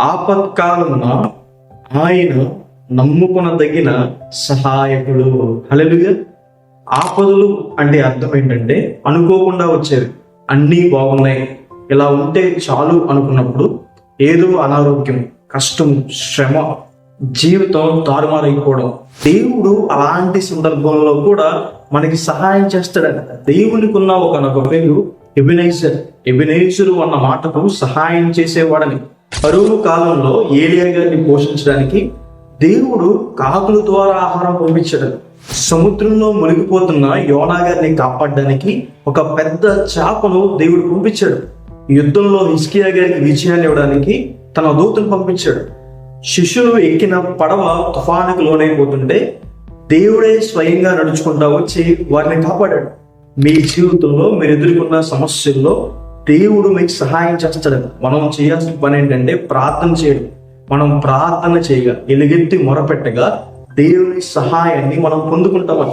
ఆపత్కాలమున ఆయన నమ్ముకొనదగిన సహాయకుడు. హల్లెలూయా. ఆపదలు అంటే అర్థం ఏంటంటే అనుకోకుండా వచ్చేవి. అన్నీ బాగున్నాయి. ఇలా ఉంటే చాలు అనుకున్నప్పుడు ఏదో అనారోగ్యం కష్టం శ్రమ జీవితం తారుమారైపోవడం. దేవుడు అలాంటి సందర్భంలో కూడా మనకి సహాయం చేస్తాడట. దేవునికి ఉన్న ఒక పేరు ఎబినైజర్ ఎబినైజరు అన్న మాటకు సహాయం చేసేవాడని. కరువు కాలంలో ఏలియా గారిని పోషించడానికి దేవుడు కాకుల ద్వారా ఆహారం పంపించాడు. సముద్రంలో మునిగిపోతున్న యోనా గారిని కాపాడడానికి ఒక పెద్ద చేపను దేవుడు పంపించాడు. యుద్ధంలో హిస్కియా గారికి విజయాన్ని ఇవ్వడానికి తన దూతను పంపించాడు. శిష్యులు ఎక్కిన పడవ తుఫానుకు లోనైపోతుంటే దేవుడే స్వయంగా నడుచుకుంటా వచ్చి వారిని కాపాడాడు. మీ జీవితంలో మీరు ఎదుర్కొన్న సమస్యల్లో దేవుడు మీకు సహాయం చేస్తాడు మనం చేయాల్సిన పని ఏంటంటే ప్రార్థన చేయడం. మనం ప్రార్థన చేయగా ఎలుగెత్తి మొరపెట్టగా దేవుని సహాయాన్ని మనం పొందుకుంటామని